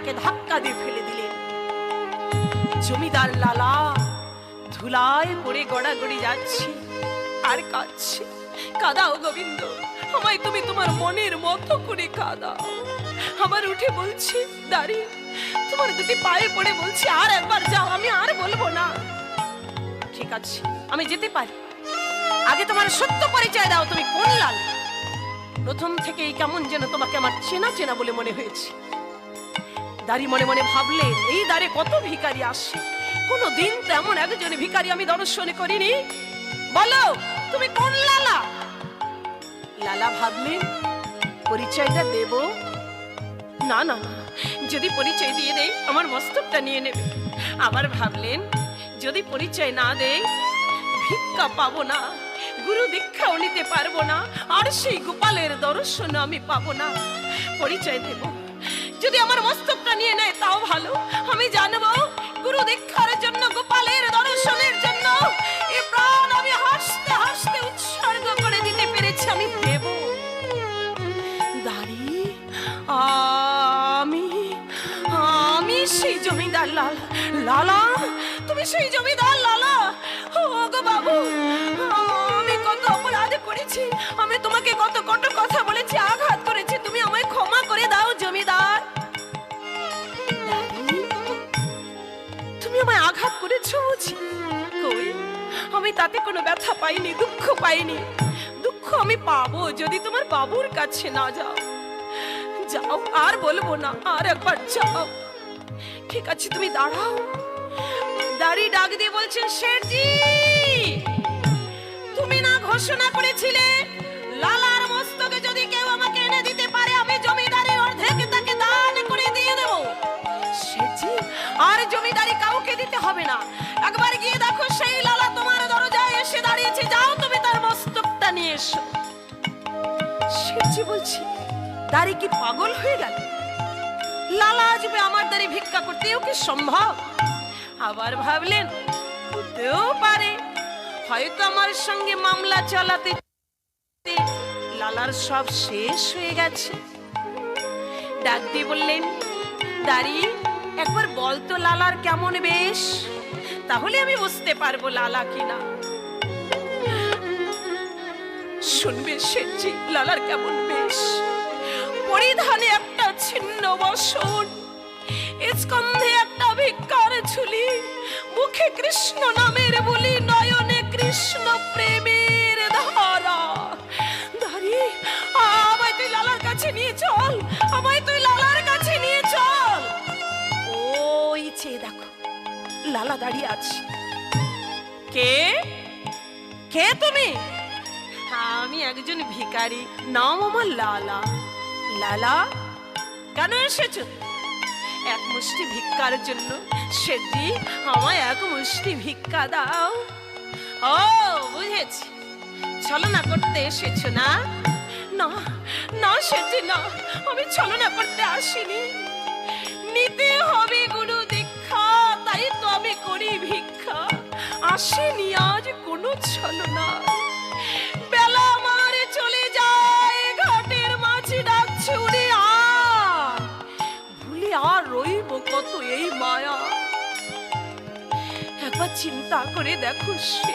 লালাকে ধাক্কা দিয়ে ফেলে দিলেন জমিদার লালা ধুলায় পড়ে গড়াগড়ি যাচ্ছি, আর কাঁদছে। কাদাও গোবিন্দ, আমায় তুমি তোমার মনের মতো করে কাদাও। আমার উঠে বলছি দাঁড়িয়ে তোমার দুটি পায়ে পড়ে বলছি, আর একবার যাও, আমি আর বলব না। ঠিক আছে, আমি যেতে পারি। আগে তোমার সত্য পরিচয় দাও, তুমি কোন লাল? প্রথম থেকেই কেমন যেন তোমাকে আমার চেনা চেনা বলে মনে হয়েছে। দাঁড়ি মনে মনে ভাবলেন, এই দ্বারে কত ভিখারি আসে? কোনো দিন তেমন একজন ভিখারি আমি দর্শন করিনি। বলো, তুমি কোন লালা? লালা ভাবলেন, পরিচয়টা দেব? না না, যদি পরিচয় দিয়ে দেই, আমার মস্তকটা নিয়ে নেবে। আবার ভাবলেন, যদি পরিচয় না দেই, ভিক্ষা পাবো না, গুরু দীক্ষাও নিতে পারব না, আর সেই গোপালের দর্শন আমি পাবো না। পরিচয় দেব। যদি আমার মস্তকটা নিয়ে নেয়, তাও ভালো। আমি জানব গুরু দীক্ষার জন্য, গোপালের দর্শনের জন্য। এ প্রাণ আমি হাসতে হাসতে উৎসর্গ করে দিতে পেরেছি, আমি দেব দাঁড়ি, আমি আমি সেই জমিদার লাল, লালা, তুমি সেই জমিদার লালা। ও গো বাবু, আমি কত অপরাধ করেছি, আমি তোমাকে কত কত কথা আমায় আঘাত করেছ বুঝি? কই? আমি তাতে কোনো ব্যথা পাইনি, দুঃখ পাইনি। দুঃখ আমি পাবো যদি তোমার বাবুর কাছে না যাও। যাও, আর বলব না, আর একবার যাও। ঠিক আছে, তুমি দাঁড়াও। দাড়ি ডাক দিয়ে বলছেন, শেঠজি! তুমি না ঘোষণা করেছিলে আর কাউকে দিতে হবে না। একবার গিয়ে দেখো সেই লালা তোমার দরজায় এসে দাঁড়িয়েছে। যাও তুমি তার মস্তকটা নিয়ে এসো। শেঠজি বলছি, দাড়ি কি পাগল হয়ে গেল? লালা আসবে আমার দাড়ি ভিক্ষা করতেও কি সম্ভব? আবার ভাবলেন, হতেও পারে। হয়তো আমার সঙ্গে মামলা চালাতে লালার সব শেষ হয়ে গেছে। ডাক বললেন, দাঁড়ি একবার বল তো লালার কেমন বেশ? তাহলে আমি বুঝতে পারব লালা কিনা। শুনবে শেঠজি লালার কেমন বেশ। পরিধানে একটা ছিন্ন বসন স্কন্ধে একটা ভিক্ষার ঝুলি, মুখে কৃষ্ণ নামের বলি, নয়নে কৃষ্ণ প্রেমের লালা দাঁড়িয়ে আছে। কে? কে তুমি? আমি একজন ভিখারি, নাম আমার লালা। লালা, কেন এসেছ? এক মুষ্টি ভিক্ষার জন্য সেটি আমায় এক মুষ্টি ভিক্ষা দাও। ও, বুঝেছি। ছলনা করতে এসেছ না? না না সেটি না, আমি ছলনা করতে আসিনি। আসেনি, আজ কোনো ছলনা বেলা আমার চলে যায়, ঘাটের মাঝে ডাকছে উড়ে আর ভুলে আর রইব কত এই মায়া। একবার চিন্তা করে দেখো সে